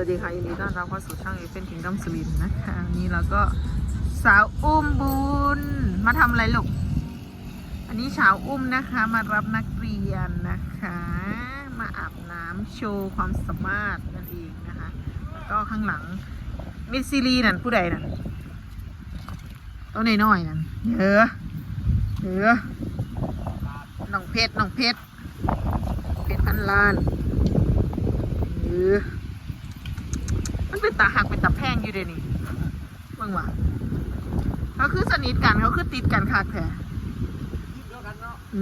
วัสดีค่ะยินดีต้อนรับเข้าสู่ช่องเอฟเฟนคิงดัมสวินนะคะวันนี่เราก็สาวอุ้มบุญมาทำอะไรลูกอันนี้สาวอุ้มนะคะมารับนักเรียนนะคะ มาอาบน้ำโชว์ความสามารถนั่นเองนะคะแล้วก็ข้างหลังมิสซิลีนั่นผู้ใดนั่นตัวน้อยๆนั่นเยอะเยอะน้องเพชรน้องเพชรเพชรพันล้านเออ มันเป็นตาหักเป็นตาแพงอยู่เดยวนี่เบิ่งว่าเขาคือสนิทกันเขาคือติดกันคักแท้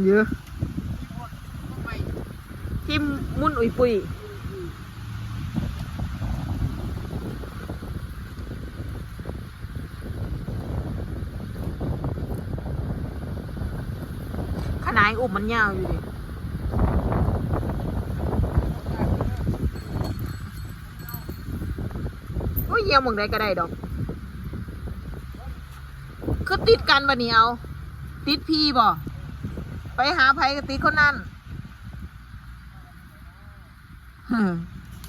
เยอะทิมมุ่นอุยปุยขนายอุบมันยาวอยู่ดิโอ้ยเยี่ยมมองใดก็ได้ดอก คือติดกันบันนี้เอาติดพี่บ่ไปหาไผก็ติดคนนั้น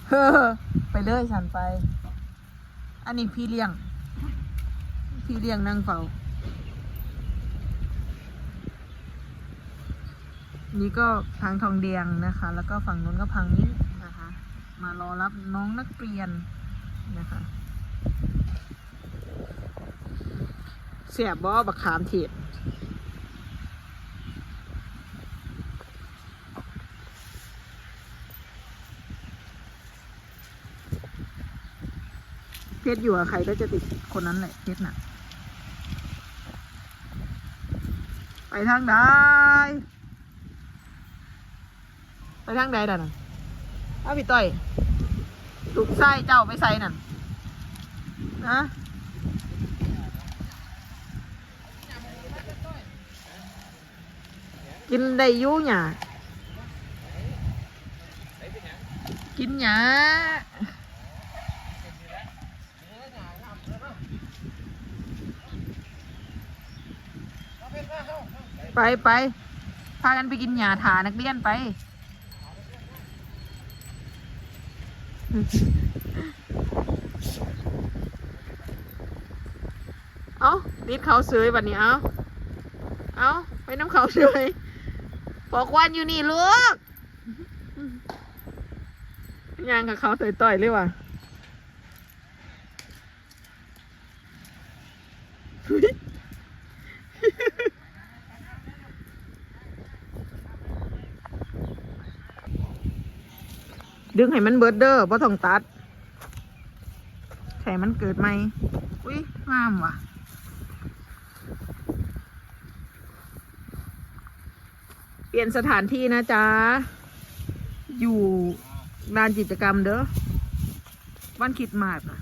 เฮ้ออไปเลยฉันไป อันนี้พี่เลี้ยง พี่เลี้ยงนั่งเฝ้า นี่ก็พังทองแดงนะคะ แล้วก็ฝั่งนู้นก็พังนี้นะคะ มารอรับน้องนักเรียน นะคะ เสียบบ่บักขามเทียดเพชรอยู่กับใครก็จะติดคนนั้นแหละเพชรน่ะ ไปทางใดไปทางใดด่ะนั่นเอาพี่ต้อย ลูกไส้เจ้าไปใส่นั่นนะกินได้ยุ่หยากินหยาไปไปพากันไปกินหยาถานักเรียนไป เอานิดเขาเสยวันนี้เอาเอาไปน้ำเขาเสยบอกวันอยู่นี่ลูก ยางกับเขาเสยต่อยเลยว่ะ งให้มันเบิดเด้อเพราะต้องตัดไข่มันเกิดไหมอุ้ยงามว่ะเปลี่ยนสถานที่นะจ๊ะ อยู่ลานกิจกรรมเด้อบ้านคิดมาดนะ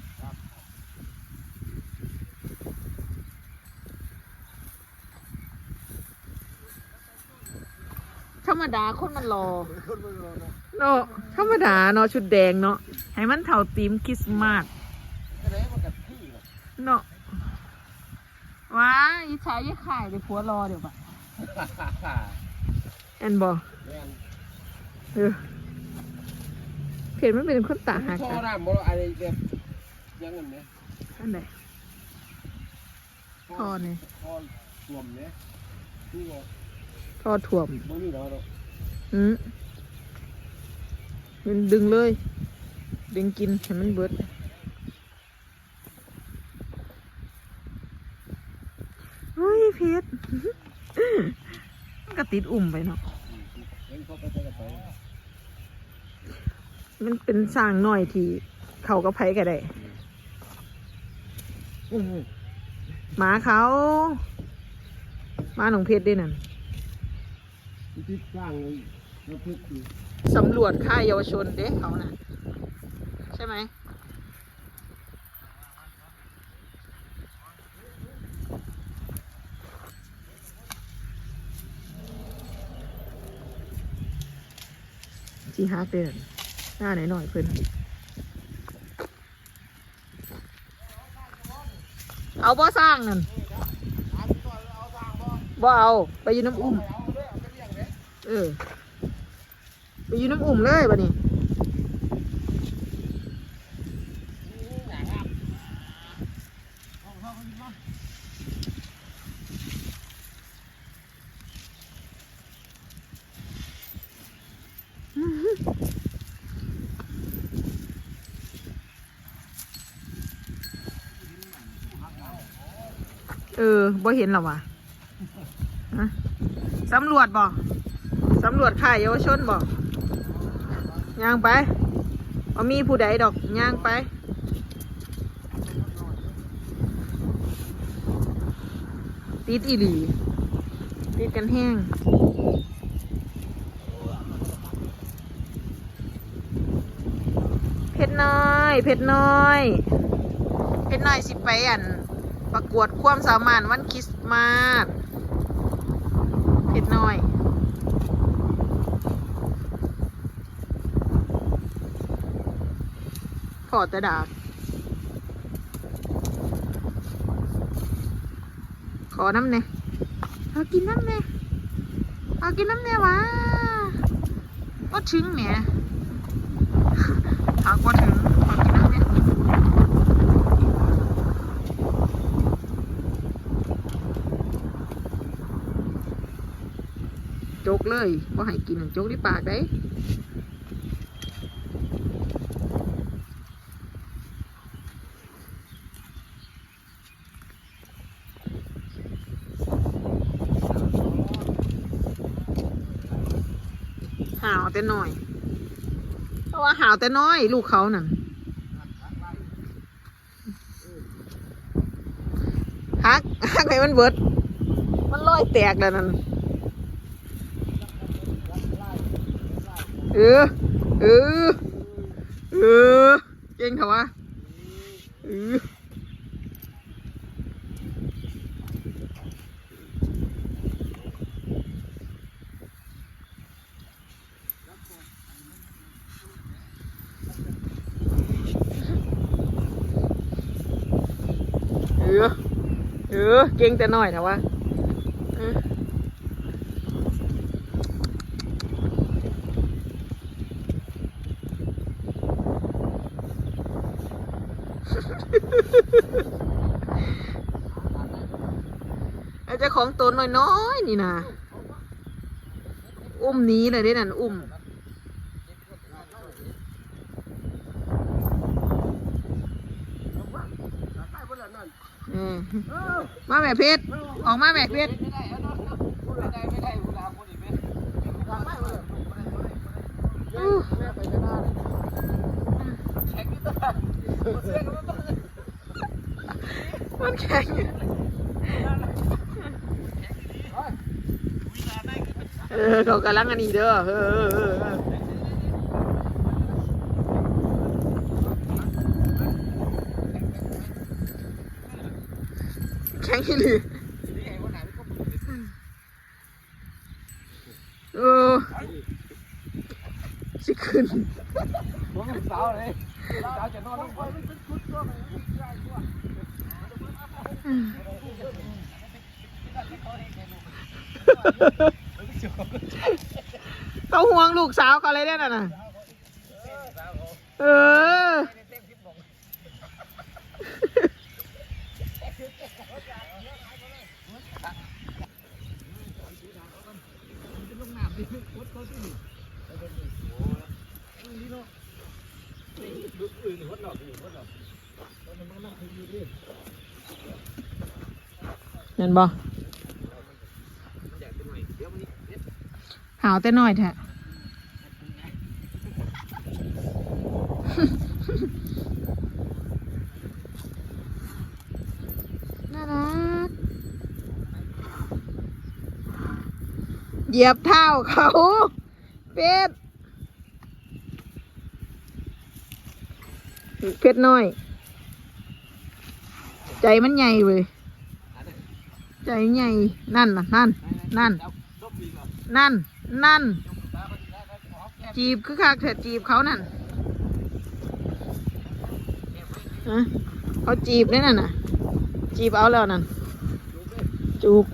รรมดาคนมันรอเนาะธรรมดาเนาะชุดแดงเนาะให้มันเท่าธีมคริสต์มาสเนาะว้าอีชายยี่ขายเดี๋ยวผัวรอเดี๋ยวปะแอนบอเออเพจมันเป็นคนตาหักพ่ออะรำบ่อะไรแบบยังเงินเนี่ยอันไหนทอเนี่ยพ่อรวมเนี่ยนี่บ่ท อถ่วมบ่มีดอกดอกอืมมันดึงเลย ดึงกินให้มันเบิดเฮ้ยเพชรมันก็ติดอุ่มไปเนาะเห็นเขาไปใส่กระเป๋ามันเป็นสร้างหน่อยที่เขาก็ไผก็ได้อื้อหมาเขาหมาหนองเพชรด้วยนั่น สร้างเลยแล้วพึกอยู่สำรวจค่ายเยาวชนเด้เขาน่ะ ใช่ไหมจีฮาเตือนหน้าไหนหน่อยเพิ่นเอาบ่สร้างนั่นบ่เอา ไปยู่น้ำอุ่ม เออไปอยู่น้ำอุ่มเลยบ่นี่เออบ่เห็นหรอวะสำรวจบ่ สำรวจค่ายเยาวชนบ่ย่างไปบ่มีผู้ใดดอกย่างไป ติดอีหลี ติดกันแห้งเพชรน้อย เพชรน้อย เพชรน้อยสิไปอัน ประกวดความสามารถวันคริสต์มาสเพชรน้อย อจะดากขอน้ำเน่เอากินน้ำเน่เอากินน้ำเน่วะก็ถึงเนี่ยหากว่าถึงขอกินน้ำเน่จกเลยว่าให้กินจกที่ปากได้ แต่น้อย เพราะว่าหาวแต่น้อย ลูกเขานั่นฮักฮักให้มันเบิด มันลอยแตกแล้วนั่นเออเออเออเก่งเถอะวะเออเออ เออเก่งแต่น้อยเถอะวะออไอ้เจ้าของตัวน้อยๆนี่นะอุ้มนี้เลยเด้นั่นอุ้มเออ มาแม่เพชรออกมาแม่เพชรอู้มันแข็งอยู่เออเขากำลังอันนี้เด้อเออเออเออเออ แข็งอีหลีเออสิขึ้นสาวเลยสาวจะนอนลงไปเขาห่วงลูกสาวเขาเลยเนี่ยน่ะนะเออ เห็นบ่หาวแต่น้อยแท้ น่ารัก เหยียบเท้าเขาเป็ดเพชรน้อย ใจมันใหญ่เว้ยใจใหญ่นั่นน่ะนั่น นั่น นั่น นั่น จีบคือคักเถอะจีบเขานั่นเขาจีบนี่นั่นน่ะ จีบเอาแล้วนั่น จูบ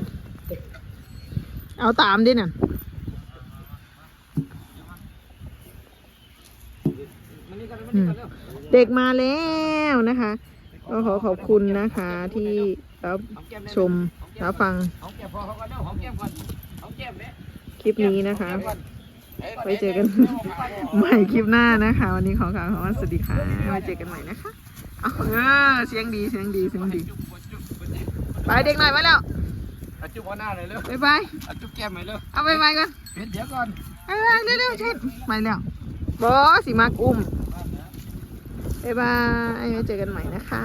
เอาตามดินั่นเด็กมาแล้วนะคะก็ขอขอบคุณนะคะที่รับชมรับฟังคลิปนี้นะคะไว้เจอกันใหม่คลิปหน้านะคะ วันนี้ขอกล่าวคำว่าสวัสดีค่ะไว้เจอกันใหม่นะคะเออเสียงดีเสียงดีเสียงดีไปเด็กหน่อยมาแล้ว อาจุ๊บหัวหน้าหน่อยเร็วบ๊ายบายอาจุ๊บแก้มหน่อยเร็วเอาบ๊ายบายก่อนเป็ดเดี๋ยวก่อนบ๊ายบายเร็วๆเช็ดมาแล้วบอสิมากอุ้มบ๊ายบายไว้เจอกันใหม่นะคะ